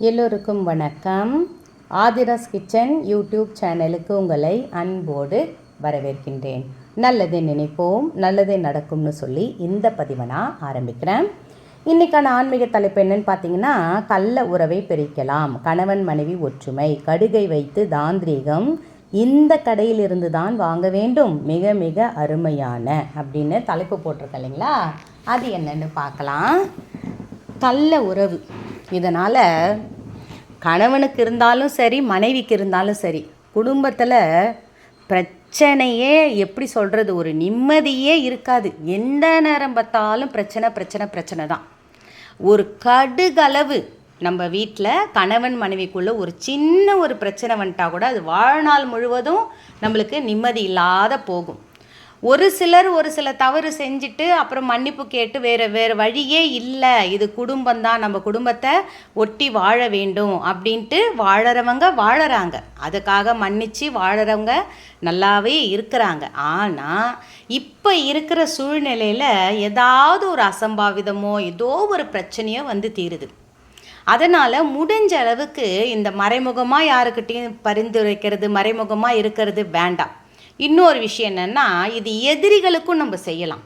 எல்லோருக்கும் வணக்கம். Aadhira's kitchen YouTube சேனலுக்கு உங்களை அன்போடு வரவேற்கின்றேன். நல்லதை நினைப்போம் நல்லதே நடக்கும்னு சொல்லி இந்த பதிவை நான் ஆரம்பிக்கிறேன். இன்றைக்கான ஆன்மீக தலைப்பு என்னன்னு பார்த்தீங்கன்னா கள்ள உறவை பிரிக்கலாம். கணவன் மனைவி ஒற்றுமை கடுகை வைத்து தாந்திரீகம் இந்த கடையிலிருந்து தான் வாங்க வேண்டும். மிக மிக அருமையான அப்படின்னு தலைப்பு போட்டிருக்க இல்லைங்களா? அது என்னன்னு பார்க்கலாம். கள்ள உறவு. இதனால் கணவனுக்கு இருந்தாலும் சரி மனைவிக்கு இருந்தாலும் சரி குடும்பத்தில் பிரச்சனையே எப்படி சொல்கிறது ஒரு நிம்மதியே இருக்காது. எந்த நேரம் பார்த்தாலும் பிரச்சனை பிரச்சனை பிரச்சனை தான். ஒரு கடுகளவு நம்ம வீட்டில் கணவன் மனைவிக்குள்ளே ஒரு சின்ன ஒரு பிரச்சனை வந்துட்டா கூட அது வாழ்நாள் முழுவதும் நம்மளுக்கு நிம்மதி இல்லாத போகும். ஒரு சிலர் ஒரு சில தவறு செஞ்சுட்டு அப்புறம் மன்னிப்பு கேட்டு வேறு வேறு வழியே இல்லை. இது குடும்பம் தான் நம்ம குடும்பத்தை ஒட்டி வாழ வேண்டும் அப்படின்ட்டு வாழறவங்க வாழறாங்க. அதுக்காக மன்னிச்சு வாழறவங்க நல்லாவே இருக்கிறாங்க. ஆனால் இப்போ இருக்கிற சூழ்நிலையில் ஏதாவது ஒரு அசம்பாவிதமோ ஏதோ ஒரு பிரச்சனையோ வந்து தீருது. அதனால் முடிஞ்ச அளவுக்கு இந்த மறைமுகமாக யாருக்கிட்டேயும் பரிந்துரைக்கிறது மறைமுகமாக இருக்கிறது வேண்டாம். இன்னொரு விஷயம் என்னென்னா இது எதிரிகளுக்கும் நம்ம செய்யலாம்.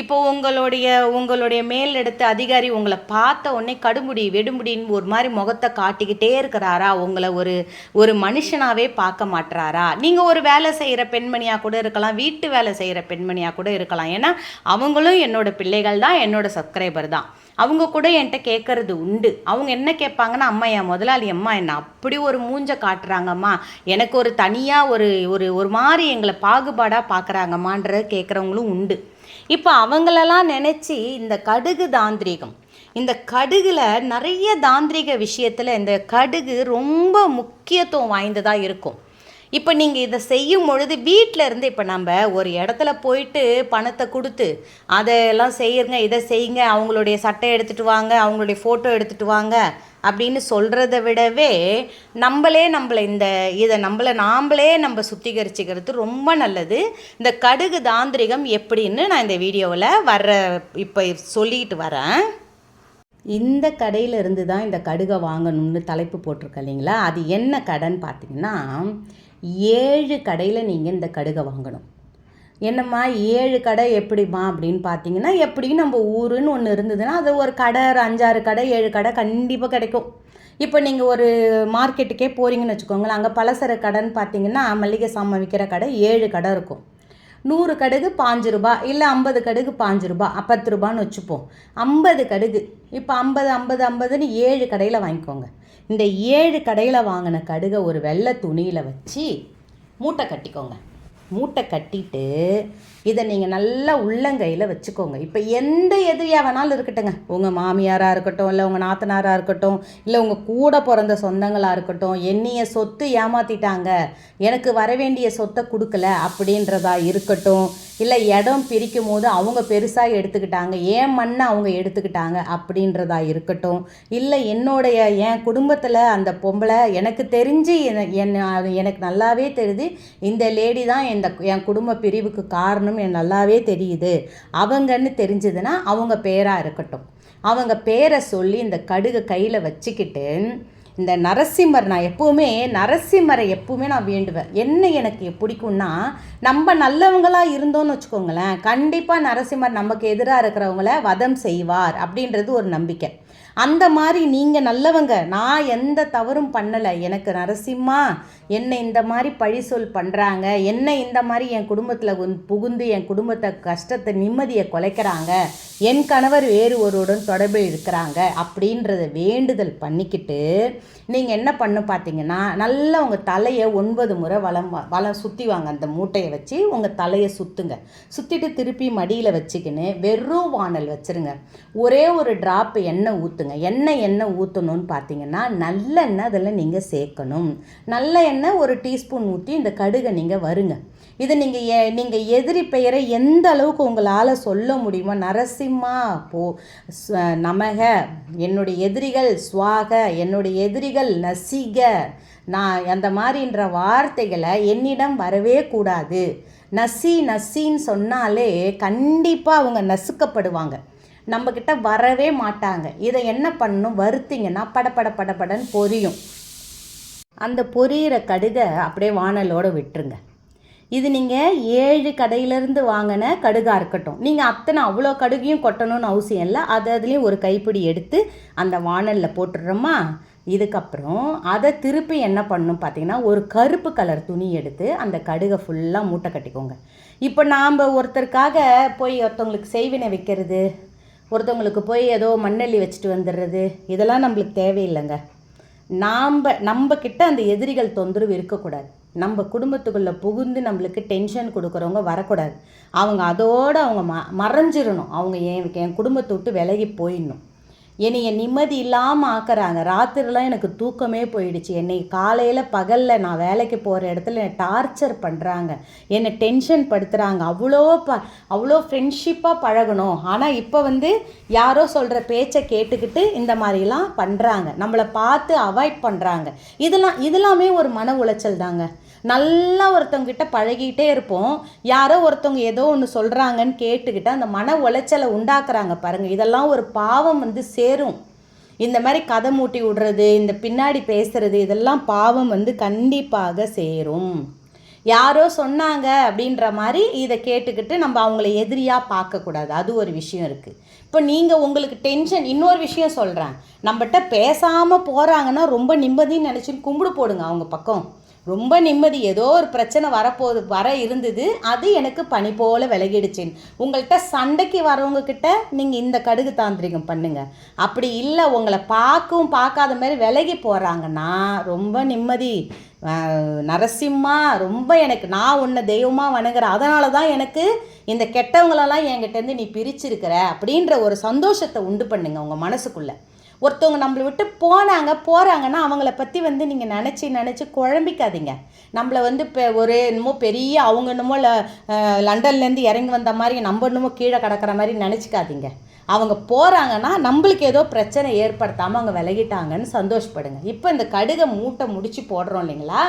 இப்போ உங்களுடைய உங்களுடைய மேல் எடுத்த அதிகாரி உங்களை பார்த்த உடனே கடுமுடி வெடுமுடின்னு ஒரு மாதிரி முகத்தை காட்டிக்கிட்டே இருக்கிறாரா? உங்களை ஒரு ஒரு மனுஷனாகவே பார்க்க மாட்டுறாரா நீங்கள் ஒரு வேலை செய்கிற பெண்மணியாக கூட இருக்கலாம் வீட்டு வேலை செய்கிற பெண்மணியாக கூட இருக்கலாம். ஏன்னா அவங்களும் என்னோட பிள்ளைகள் தான் என்னோட சப்ஸ்கிரைபர் தான். அவங்க கூட என்கிட்ட கேட்கறது உண்டு. அவங்க என்ன கேட்பாங்கன்னா அம்மா என் முதலாளி அம்மா என்ன அப்படி ஒரு மூஞ்ச காட்டுறாங்கம்மா. எனக்கு ஒரு தனியாக ஒரு ஒரு ஒரு மாதிரி எங்களை பாகுபாடாக பார்க்குறாங்கம்மான்ற கேட்குறவங்களும் உண்டு. இப்போ அவங்களெல்லாம் நினச்சி இந்த கடுகு தாந்திரிகம். இந்த கடுகுல நிறைய தாந்திரிக விஷயத்தில் இந்த கடுகு ரொம்ப முக்கியத்துவம் வாய்ந்ததாக இருக்கும். இப்போ நீங்கள் இதை செய்யும் பொழுது வீட்டில் இருந்து இப்போ நம்ம ஒரு இடத்துல போயிட்டு பணத்தை கொடுத்து அதையெல்லாம் செய்யுங்க இதை செய்யுங்க அவங்களுடைய சட்டை எடுத்துகிட்டு வாங்க அவங்களுடைய ஃபோட்டோ எடுத்துகிட்டு வாங்க அப்படின்னு சொல்கிறத விடவே நம்மளே நம்மளை இந்த இதை நம்மளை நாம்ளே நம்ம சுத்திகரிச்சுக்கிறது ரொம்ப நல்லது. இந்த கடுகு தாந்திரிகம் எப்படின்னு நான் இந்த வீடியோவில் வர்ற இப்போ சொல்லிக்கிட்டு வரேன். இந்த கடையில் இருந்து தான் இந்த கடுகை வாங்கணும்னு தலைப்பு போட்டிருக்க இல்லைங்களா? அது என்ன கடைன்னு பார்த்தீங்கன்னா ஏழு கடையில் நீங்கள் இந்த கடுகை வாங்கணும். என்னம்மா ஏழு கடை எப்படிம்மா அப்படின்னு பார்த்தீங்கன்னா எப்படியும் நம்ம ஊருன்னு ஒன்று இருந்ததுன்னா அது ஒரு கடை ஒரு அஞ்சாறு கடை ஏழு கடை கண்டிப்பாக கிடைக்கும். இப்போ நீங்கள் ஒரு மார்க்கெட்டுக்கே போகிறீங்கன்னு வச்சுக்கோங்களேன் அங்கே பலசர கடைன்னு பார்த்தீங்கன்னா மளிகை சாமான் விற்கிற கடை ஏழு கடை இருக்கும். நூறு கடுகு பாஞ்சு ரூபா இல்லை ஐம்பது கடுகு பாஞ்சு ரூபா பத்து ரூபான்னு வச்சுப்போம். ஐம்பது கடுகு. இப்போ ஐம்பது ஐம்பது ஐம்பதுன்னு ஏழு கடையில் வாங்கிக்கோங்க. இந்த ஏழு கடையில் வாங்கின கடுகை ஒரு வெள்ளை துணியில் வச்சு மூட்டை கட்டிக்கோங்க. மூட்டை கட்டிட்டு இதை நீங்கள் நல்லா உள்ளங்கையில் வச்சுக்கோங்க. இப்போ எந்த எதிரியாக வேணாலும் இருக்கட்டுங்க. உங்கள் மாமியாராக இருக்கட்டும் இல்லை உங்கள் நாத்தனாராக இருக்கட்டும் இல்லை உங்கள் கூட பிறந்த சொந்தங்களாக இருக்கட்டும் என்னைய சொத்து ஏமாற்றிட்டாங்க எனக்கு வர வேண்டிய சொத்தை கொடுக்கல அப்படின்றதா இருக்கட்டும் இல்லை இடம் பிரிக்கும் போது அவங்க பெருசாக எடுத்துக்கிட்டாங்க ஏன் மண்ணை அவங்க எடுத்துக்கிட்டாங்க அப்படின்றதா இருக்கட்டும் இல்லை என்னுடைய என் குடும்பத்தில் அந்த பொம்பளை எனக்கு தெரிஞ்சு என் எனக்கு நல்லாவே தெரியுது இந்த லேடி தான் இந்த என் குடும்ப பிரிவுக்கு காரணம் எனக்கு நல்லாவே தெரியுது. அவங்கன்னு தெரிஞ்சதுன்னா அவங்க பேராக இருக்கட்டும். அவங்க பேரை சொல்லி இந்த கடுகை கையில் வச்சுக்கிட்டு இந்த நரசிம்மர் நான் எப்போவுமே நரசிம்மரை எப்போவுமே நான் வேண்டுவேன். என்ன எனக்கு பிடிக்கும்னா நம்ம நல்லவங்களாக இருந்தோன்னு வச்சுக்கோங்களேன் கண்டிப்பாக நரசிம்மர் நமக்கு எதிராக இருக்கிறவங்கள வதம் செய்வார் அப்படின்றது ஒரு நம்பிக்கை. அந்த மாதிரி நீங்கள் நல்லவங்க நான் எந்த தவறும் பண்ணலை. எனக்கு நரசிம்மா என்னை இந்த மாதிரி பழி சொல் பண்ணுறாங்க என்னை இந்த மாதிரி என் குடும்பத்தில் புகுந்து என் குடும்பத்தை கஷ்டத்தை நிம்மதியை குலைக்கிறாங்க. என் கணவர் வேறு ஒருவருடன் தொடர்பில் இருக்கிறாங்க அப்படின்றத வேண்டுதல் பண்ணிக்கிட்டு நீங்கள் என்ன பண்ணு பார்த்தீங்கன்னா நல்லா உங்கள் தலையை ஒன்பது முறை வளம் வளம் சுற்றி வாங்க. அந்த மூட்டையை வச்சு உங்கள் தலையை சுற்றுங்க சுற்றிட்டு திருப்பி மடியில் வச்சுக்கின்னு வெறும் வானல் வச்சுருங்க. ஒரே ஒரு ட்ராப் எண்ணெய் ஊற்றுங்க எண்ணெய் எண்ணெய் ஊற்றணும்னு பார்த்தீங்கன்னா நல்லெண்ணெய் அதில் நீங்கள் சேர்க்கணும். நல்ல எண்ணெய் ஒரு டீஸ்பூன் ஊற்றி இந்த கடுகை நீங்கள் வருங்க இது நீங்கள் எ நீங்கள் எதிரி பெயரை எந்த அளவுக்கு உங்களால் சொல்ல முடியுமோ நரசிம்மா போ நமக என்னுடைய எதிரிகள் சுவாக என்னுடைய எதிரிகள் நசிக நான் அந்த மாதிரின்ற வார்த்தைகளை என்னிடம் வரவே கூடாது. நசி நசின்னு சொன்னாலே கண்டிப்பாக அவங்க நசுக்கப்படுவாங்க. நம்மக்கிட்ட வரவே மாட்டாங்க. இதை என்ன பண்ணணும்? வருத்திங்கன்னா படப்பட படப்படன்னு பொரியும். அந்த பொரியிற கடுகை அப்படியே வானலோடு விட்டுருங்க. இது நீங்கள் ஏழு கடையிலேருந்து வாங்கின கடுகாக இருக்கட்டும். நீங்கள் அத்தனை அவ்வளோ கடுகையும் கொட்டணும்னு அவசியம் இல்லை. அது அதுலேயும் ஒரு கைப்பிடி எடுத்து அந்த வானலில் போட்டுடுறோமா? இதுக்கப்புறம் அதை திருப்பி என்ன பண்ணணும் பார்த்தீங்கன்னா ஒரு கருப்பு கலர் துணி எடுத்து அந்த கடுகை ஃபுல்லாக மூட்டை கட்டிக்கோங்க. இப்போ நாம் ஒருத்தருக்காக போய் ஒருத்தவங்களுக்கு செய்வினை வைக்கிறது ஒருத்தவங்களுக்கு போய் ஏதோ மண்ணள்ளி வச்சுட்டு வந்துடுறது இதெல்லாம் நம்மளுக்கு தேவையில்லைங்க. நாம் நம்ம கிட்ட அந்த எதிரிகள் தொந்தரவு இருக்கக்கூடாது. நம்ம குடும்பத்துக்குள்ளே புகுந்து நம்மளுக்கு டென்ஷன் கொடுக்குறவங்க வரக்கூடாது. அவங்க அதோடு அவங்க ம மறைஞ்சிடணும் அவங்க என் என் குடும்பத்தை விட்டு விலகி போயிடணும். என்னைய நிம்மதி இல்லாமல் ஆக்குறாங்க. ராத்திரிலாம் எனக்கு தூக்கமே போயிடுச்சு. என்னை காலையில் பகலில் நான் வேலைக்கு போகிற இடத்துல என்னை டார்ச்சர் பண்ணுறாங்க என்னை டென்ஷன் படுத்துகிறாங்க அவ்வளோ ப அவ்வளோ ஃப்ரெண்ட்ஷிப்பாக பழகணும். ஆனால் இப்போ வந்து யாரோ சொல்கிற பேச்சை கேட்டுக்கிட்டு இந்த மாதிரிலாம் பண்ணுறாங்க நம்மளை பார்த்து அவாய்ட் பண்ணுறாங்க இதெல்லாம் இதெல்லாமே ஒரு மன உளைச்சல் தாங்க. நல்லா ஒருத்தவங்கிட்ட பழகிட்டே இருப்போம். யாரோ ஒருத்தவங்க ஏதோ ஒன்று சொல்கிறாங்கன்னு கேட்டுக்கிட்டு அந்த மன உளைச்சலை உண்டாக்குறாங்க பாருங்கள் இதெல்லாம் ஒரு பாவம் வந்து சேரும். இந்த மாதிரி கதை மூட்டி விடுறது இந்த பின்னாடி பேசுறது இதெல்லாம் பாவம் வந்து கண்டிப்பாக சேரும். யாரோ சொன்னாங்க அப்படின்ற மாதிரி இதை கேட்டுக்கிட்டு நம்ம அவங்கள எதிரியாக பார்க்கக்கூடாது. அது ஒரு விஷயம் இருக்குது இப்போ நீங்கள் உங்களுக்கு டென்ஷன் இன்னொரு விஷயம் சொல்கிறேன் நம்மகிட்ட பேசாமல் போகிறாங்கன்னா ரொம்ப நிம்மதின்னு நினச்சின்னு கும்பிடு போடுங்க அவங்க பக்கம். ரொம்ப நிம்மதி. ஏதோ ஒரு பிரச்சனை வரப்போகுது வர இருந்தது. அது எனக்கு பனி போல் விலகிடுச்சின். உங்கள்கிட்ட சண்டைக்கு வரவங்க கிட்ட நீங்கள் இந்த கடுகு தாந்திரிகம் பண்ணுங்க. அப்படி இல்லை உங்களை பார்க்கவும் பார்க்காத மாதிரி விலகி போகிறாங்கன்னா ரொம்ப நிம்மதி. நரசிம்மா ரொம்ப எனக்கு நான் உன்னை தெய்வமாக வணங்குறேன். அதனால தான் எனக்கு இந்த கெட்டவங்களெல்லாம் என்கிட்டேருந்து நீ பிரிச்சிருக்கிற அப்படின்ற ஒரு சந்தோஷத்தை உண்டு பண்ணுங்க உங்கள் மனசுக்குள்ளே. ஒருத்தவங்க நம்மளை விட்டு போனாங்க போகிறாங்கன்னா அவங்கள பற்றி வந்து நீங்கள் நினச்சி நினச்சி குழம்பிக்காதீங்க. நம்மளை வந்து இப்போ ஒரு என்னமோ பெரிய அவங்க என்னமோ லண்டன்லேருந்து இறங்கி வந்த மாதிரி நம்ம என்னமோ கீழே கிடக்கிற மாதிரி நினச்சிக்காதீங்க. அவங்க போகிறாங்கன்னா நம்மளுக்கு ஏதோ பிரச்சனை ஏற்படுத்தாமல் அவங்க விலகிட்டாங்கன்னு சந்தோஷப்படுங்க. இப்போ இந்த கடுகை மூட்டை முடித்து போடுறோம் இல்லைங்களா?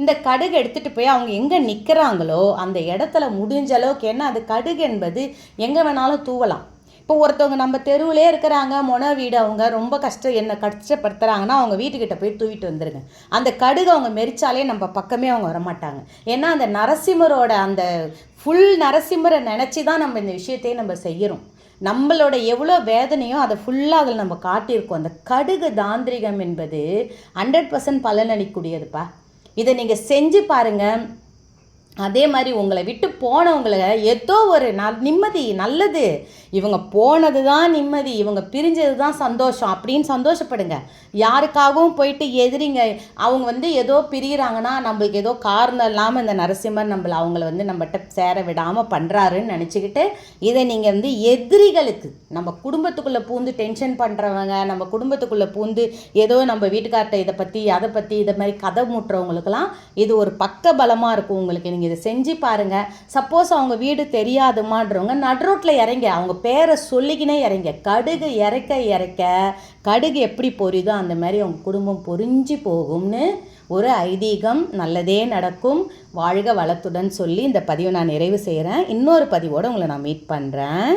இந்த கடுகு எடுத்துகிட்டு போய் அவங்க எங்கே நிற்கிறாங்களோ அந்த இடத்துல முடிஞ்ச அளவுக்கு ஏன்னா அது கடுகு என்பது எங்கே வேணாலும் தூவலாம். இப்போ ஒருத்தவங்க நம்ம தெருவிலே இருக்கிறாங்க மொன வீடு அவங்க ரொம்ப கஷ்டம் என்ன கஷ்டப்படுத்துகிறாங்கன்னா அவங்க வீட்டுக்கிட்ட போய் தூவிட்டு வந்துருங்க. அந்த கடுகு அவங்க மெரிச்சாலே நம்ம பக்கமே அவங்க வரமாட்டாங்க. ஏன்னா அந்த நரசிம்மரோட அந்த ஃபுல் நரசிம்மரை நினச்சி தான் நம்ம இந்த விஷயத்தையே நம்ம செய்கிறோம் நம்மளோட எவ்வளோ வேதனையோ அதை ஃபுல்லாக அதில் நம்ம காட்டியிருக்கோம். அந்த கடுகு தாந்திரிகம் என்பது ஹண்ட்ரட் பர்சன்ட் பலனளிக்கூடியதுப்பா. இதை நீங்கள் செஞ்சு பாருங்கள் அதே மாதிரி உங்களை விட்டு போனவங்கள ஏதோ ஒரு ந நிம்மதி நல்லது. இவங்க போனது தான் நிம்மதி இவங்க பிரிஞ்சது தான் சந்தோஷம் அப்படின்னு சந்தோஷப்படுங்க. யாருக்காகவும் போயிட்டு எதிரிங்க அவங்க வந்து ஏதோ பிரிகிறாங்கன்னா நம்மளுக்கு ஏதோ காரணம் இல்லாமல் இந்த நரசிம்மர் நம்மளை அவங்கள வந்து நம்மகிட்ட சேர விடாமல் பண்ணுறாருன்னு நினச்சிக்கிட்டு இதை நீங்கள் வந்து எதிரிகளுக்கு நம்ம குடும்பத்துக்குள்ளே பூந்து டென்ஷன் பண்ணுறவங்க நம்ம குடும்பத்துக்குள்ளே பூந்து ஏதோ நம்ம வீட்டுக்கார்ட்ட இதை பற்றி அதை பற்றி இதை மாதிரி கதை மூட்டுறவங்களுக்கெல்லாம் இது ஒரு பக்க பலமாக இருக்கும் உங்களுக்கு நீங்கள் இதை செஞ்சு பாருங்கள் சப்போஸ் அவங்க வீடு தெரியாதுமான்றவங்க நடுரோட்டில் இறங்க அவங்க பேரை சொல்லிக்கினே இறங்க கடுகு இறக்க இறக்க கடுகு எப்படி பொரியுதோ அந்த மாதிரி அவங்க குடும்பம் பொரிஞ்சு போகும்னு ஒரு ஐதீகம் நல்லதே நடக்கும். வாழ்க வளத்துடன் சொல்லி இந்த பதிவை நான் நிறைவு செய்கிறேன் இன்னொரு பதிவோடு உங்களை நான் மீட் பண்ணுறேன்